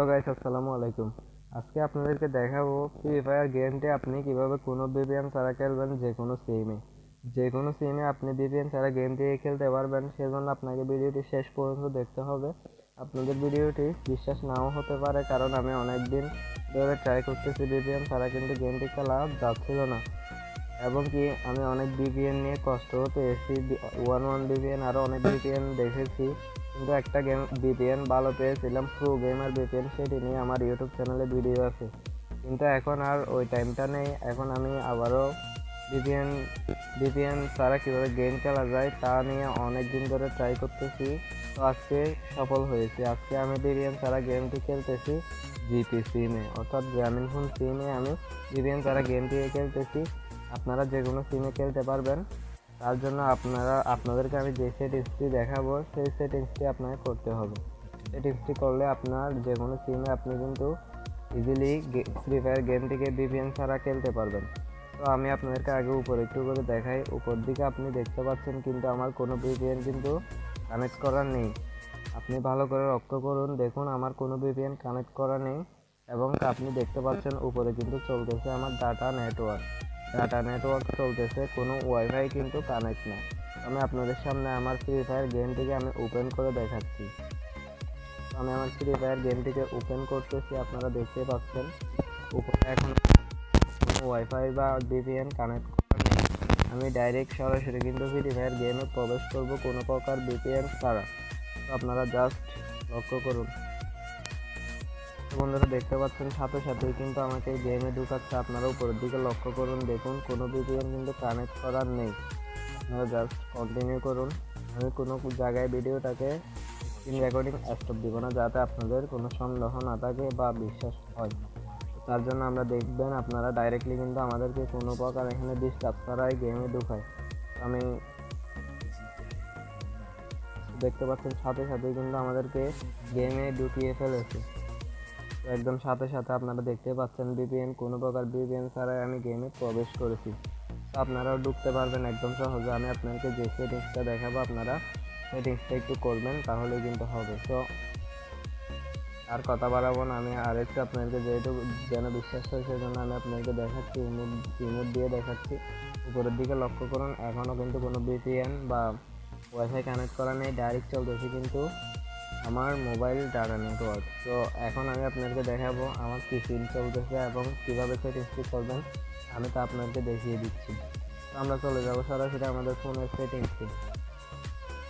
তো গাইস আসসালামু আলাইকুম। আজকে আপনাদেরকে দেখাবো ফ্রি ফায়ার গেমটি আপনি কীভাবে কোনো ভিপিএন ছাড়া খেলবেন যে কোনো সিমে যে কোনো সিমে আপনি ভিপিএন ছাড়া গেমটি খেলতে পারবেন, সেজন্য আপনাকে ভিডিওটি শেষ পর্যন্ত দেখতে হবে। আপনাদের ভিডিওটি বিশ্বাস নাও হতে পারে, কারণ আমি অনেক দিন ধরে ট্রাই করতেছি ভিপিএন ছাড়া, কিন্তু গেমটি খেলা যাচ্ছিল না। এবং কি আমি অনেক ভিপিএন নিয়ে কষ্টও পেয়েছি ওয়ান ওয়ান ভিপিএন আরও অনেক ভিপিএন দেখেছি। কিন্তু একটা গেম ভিপিএন ভালো পেয়েছিলাম প্রো গেমার ভিপিএন সেটি নিয়ে আমার ইউটিউব চ্যানেলে ভিডিও আছে। কিন্তু এখন আর ওই টাইমটা নেই। এখন আমি আবারও ভিপিএন ভিপিএন ছাড়া কীভাবে গেম খেলা যায়, তা নিয়ে অনেক দিন ধরে ট্রাই করতেছি। তো আজকে সফল হয়েছি। আজকে আমি ভিপিএন ছাড়া গেমটি খেলতেছি জিপি সিমে অর্থাৎ গ্রামীণ ফোন সিমে আমি ভিপিএন ছাড়া গেমটি খেলতেছি। আপনারা যে কোনো সিমে খেলতে পারবেন। তার জন্য আপনারা, আপনাদেরকে আমি যে সেটিংসটি দেখাবো, সেই সেটিংসটি আপনাকে করতে হবে। সেটিংসটি করলে আপনার যে কোনো সিমে আপনি কিন্তু ইজিলি ফ্রি ফায়ার গেমটিকে ভিপিএন ছাড়া খেলতে পারবেন। তো আমি আপনাদেরকে আগে উপরে একটু করে দেখাই। উপর দিকে আপনি দেখতে পাচ্ছেন কিন্তু আমার কোনো ভিপিএন কিন্তু কানেক্ট করা নেই। আপনি ভালো করে লক্ষ্য করুন, দেখুন আমার কোনো ভিপিএন কানেক্ট করা নেই এবং আপনি দেখতে পাচ্ছেন উপরে কিন্তু চলতেছে আমার ডাটা নেটওয়ার্ক ডাটা নেটওয়ার্ক চলতেছে, কোনো ওয়াইফাই কিন্তু কানেক্ট না আমি আপনাদের সামনে আমার ফ্রি ফায়ার গেমটিকে আমি ওপেন করে দেখাচ্ছি। আমি আমার ফ্রি ফায়ার গেমটিকে ওপেন করতেছি, আপনারা দেখতে পাচ্ছেন। উপরে এখন ওয়াইফাই বা ভিপিএন কানেক্ট আমি ডাইরেক্ট সরাসরি কিন্তু ফ্রি ফায়ার গেমে প্রবেশ করব কোনো প্রকার ভিপিএন ছাড়া। আপনারা জাস্ট লক্ষ্য করুন। বন্ধুরা দেখতে পাচ্ছেন সাথে সাথেই কিন্তু আমাকে গেমে ঢুকাচ্ছে। আপনারা উপরের দিকে লক্ষ্য করুন, দেখুন, কোনো ভিডিও কিন্তু কানেক্ট করার নেই। আপনারা জাস্ট কন্টিনিউ করুন। আমি কোনো জায়গায় ভিডিওটাকে স্ক্রিন রেকর্ডিং স্টপ দিব না, যাতে আপনাদের কোনো সন্দেহ না থাকে বা বিশ্বাস হয়। তার জন্য আমরা দেখবেন, আপনারা ডাইরেক্টলি কিন্তু আমাদেরকে কোনো প্রকার এখানে ডিস্টার্ব ছাড়াই গেমে ঢুকায়। আমি দেখতে পাচ্ছেন, সাথে সাথে কিন্তু আমাদেরকে গেমে ঢুকিয়ে ফেলেছে। একদম সাথে সাথে আপনারা দেখতে পাচ্ছেন বিপিএন, কোনো প্রকার বিপিএন ছাড়াই আমি গেমে প্রবেশ করেছি। তো আপনারাও ঢুকতে পারবেন একদম সহজে। আমি আপনাদেরকে যে সেটিংসটা দেখাবো, আপনারা সেটিংসটা একটু করবেন তাহলে কিন্তু হবে। তো আর কথা বাড়াবো না, আমি আর একটু আপনাদেরকে যেহেতু যেন বিশ্বাস হয়, সেজন্য আমি আপনাদেরকে দেখাচ্ছি রিমোট রিমোট দিয়ে দেখাচ্ছি। উপরের দিকে লক্ষ্য করুন এখনও কিন্তু কোনো বিপিএন বা ওয়াইফাই কানেক্ট করা নেই ডাইরেক্ট চলতেছে কিন্তু আমার মোবাইল ডাটা নেটওয়ার্ক। তো এখন আমি আপনাদেরকে দেখাবো আমার কী সিম চলতেছে এবং কীভাবে সেটিংসটি করবেন। আমি তা আপনাদেরকে দেখিয়ে দিচ্ছি। তো আমরা চলে যাব সরাসরি আমাদের ফোনের সেটিংসে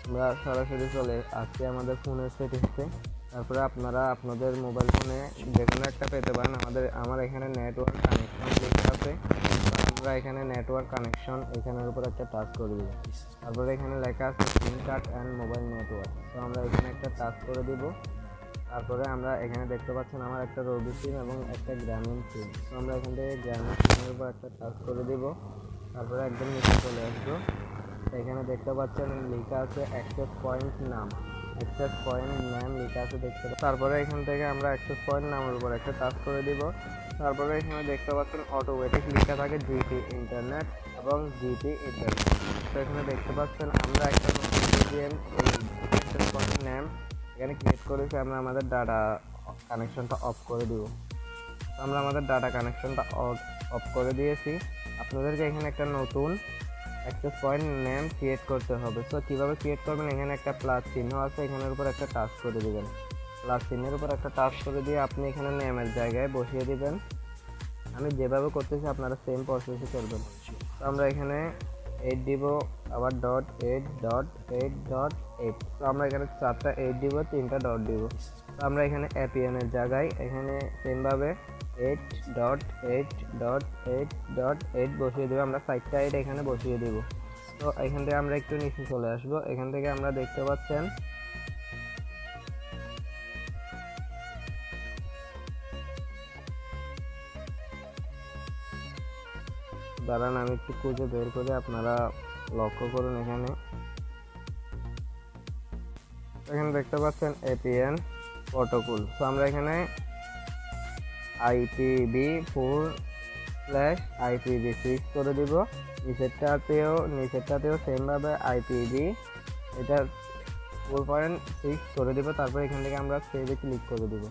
আমরা সরাসরি চলে আসছি আমাদের ফোনের সেটিংসে তারপরে আপনারা আপনাদের মোবাইল ফোনে যে কোনো একটা পেতে পারেন। আমাদের, আমার এখানে নেটওয়ার্ক কানেকশন আছে। আমরা এখানে নেটওয়ার্ক কানেকশন এখানের উপর একটা টাচ করে দিব। তারপরে এখানে লেখা আছে SIM card and mobile network. তো আমরা এখানে একটা টাচ করে দিব। তারপরে আমরা এখানে দেখতে পাচ্ছেন আমার একটা রবি সিম এবং একটা গ্রামীণ সিম। তো আমরা এখান থেকে গ্রামীণ সিমের উপর একটা টাচ করে দিব। তারপরে একদম নিচে চলে আসব। এখানে দেখতে পাচ্ছেন লেখা আছে access point name. Access point name লেখা আছে দেখতে তারপরে এখান থেকে আমরা অ্যাক্সেস পয়েন্ট নামের উপর একটা টাচ করে দিব। তারপরে এখানে দেখতে পাচ্ছেন অটোমেটিক লেখা থাকে জিপি ইন্টারনেট এবং জিপি ইন্টারনেট তো এখানে দেখতে পাচ্ছেন, আমরা একটা নতুন নাম এখানে ক্রিয়েট করেছি আমরা আমাদের ডাটা কানেকশনটা অফ করে দিব। আমরা আমাদের ডাটা কানেকশনটা অফ করে দিয়েছি। আপনাদেরকে এখানে একটা নতুন অ্যাক্সেস পয়েন্ট নেম ক্রিয়েট করতে হবে। সো কীভাবে ক্রিয়েট করবেন? এখানে একটা প্লাস চিহ্ন আছে, এখানের উপর একটা টাচ করে দিবেন। প্লাস চিহ্নের উপর একটা টাচ করে দিয়ে আপনি এখানে নেমের জায়গায় বসিয়ে দিবেন। আমি যেভাবে করতেছি, আপনারা সেম প্রসেসে করবেন। তো আমরা এখানে এইট দিব আবার dot eight dot eight dot eight তো আমরা এখানে চারটা এইট দিব, তিনটা ডট দিব। তো আমরা এখানে অ্যাপিয়ানের জায়গায় এখানে সেমভাবে eight dot eight dot eight dot eight বসিয়ে দেবো। আমরা সাইডটা এইট এখানে বসিয়ে দেব। তো এখান থেকে আমরা একটু নিচে চলে আসব। এখান থেকে আমরা দেখতে পাচ্ছেন দাঁড়ান, আমি একটু খুঁজে বের করে, আপনারা লক্ষ্য করুন এখানে। এখানে দেখতে পাচ্ছেন এপিএন প্রোটোকল তো আমরা এখানে IPv four slash IPv six করে দিব। নিচেরটাতেও নিচেরটাতেও সেমভাবে আইপিভি এটা ফোর পয়েন্ট সিক্স করে দিব, তারপর এখান থেকে আমরা সেভে ক্লিক করে দিব।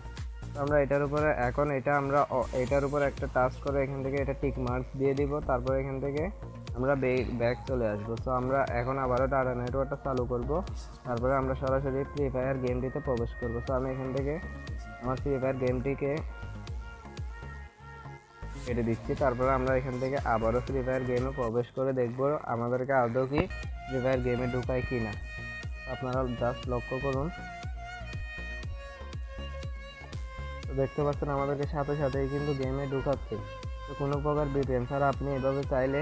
আমরা এটার উপরে, এখন এটা আমরা এটার উপর একটা টাচ করে এখান থেকে এটা টিক মার্কস দিয়ে দিব, তারপর এখান থেকে আমরা ব্যাক চলে আসব। তো আমরা এখন আবারও ডাটা নেটওয়ার্কটা চালু করব, তারপরে আমরা সরাসরি ফ্রি ফায়ার গেমটিতে প্রবেশ করব। তো আমি এখান থেকে আমার ফ্রি ফায়ার গেমটিকে কেটে দিচ্ছি, তারপরে আমরা এখান থেকে আবারও ফ্রি ফায়ার গেমে প্রবেশ করে দেখব, আমাদেরকে আদৌ কি ফ্রি ফায়ার গেমে ঢুকায় কি না আপনারা জাস্ট লক্ষ্য করুন দেখতে পাচ্ছেন আমাদেরকে সাথে সাথেই কিন্তু গেমে ঢুকাচ্ছে। তো কোনো প্রকার বিপিএন ছাড়া আপনি এভাবে চাইলে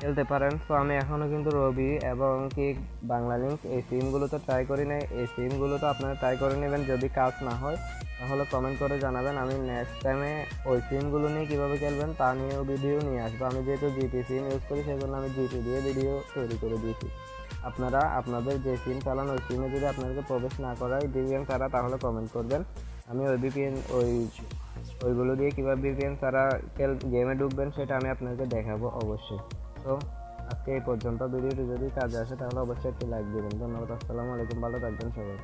খেলতে পারেন। তো আমি এখনও কিন্তু রবি এবং কি বাংলা লিঙ্ক এই সিমগুলো তো ট্রাই করি নাই। এই সিমগুলো তো আপনারা ট্রাই করে নেবেন। যদি কাজ না হয়, তাহলে কমেন্ট করে জানাবেন। আমি নেক্সট টাইমে ওই সিমগুলো নিয়ে কীভাবে খেলবেন তা নিয়েও ভিডিও নিয়ে আসব। আমি যেহেতু জিপি সিম ইউজ করি, সেজন্য আমি জিপি দিয়ে ভিডিও তৈরি করে দিয়েছি। আপনারা, আপনাদের যে সিম চালান, ওই সিমে যদি আপনাদেরকে প্রবেশ না করায় ভিপিএন ছাড়া, তাহলে কমেন্ট করবেন। আমি ওই বিপিএন ওই, ওইগুলো দিয়ে কীভাবে বিপিএন ছাড়া খেল গেমে ঢুকবেন সেটা আমি আপনাকে দেখাবো অবশ্যই। তো, আজকে এই পর্যন্ত ভিডিওটি যদি কাজে আসে তাহলে অবশ্যই একটি লাইক দেবেন। ধন্যবাদ, আসসালামু আলাইকুম, ভালো থাকবেন সবাই।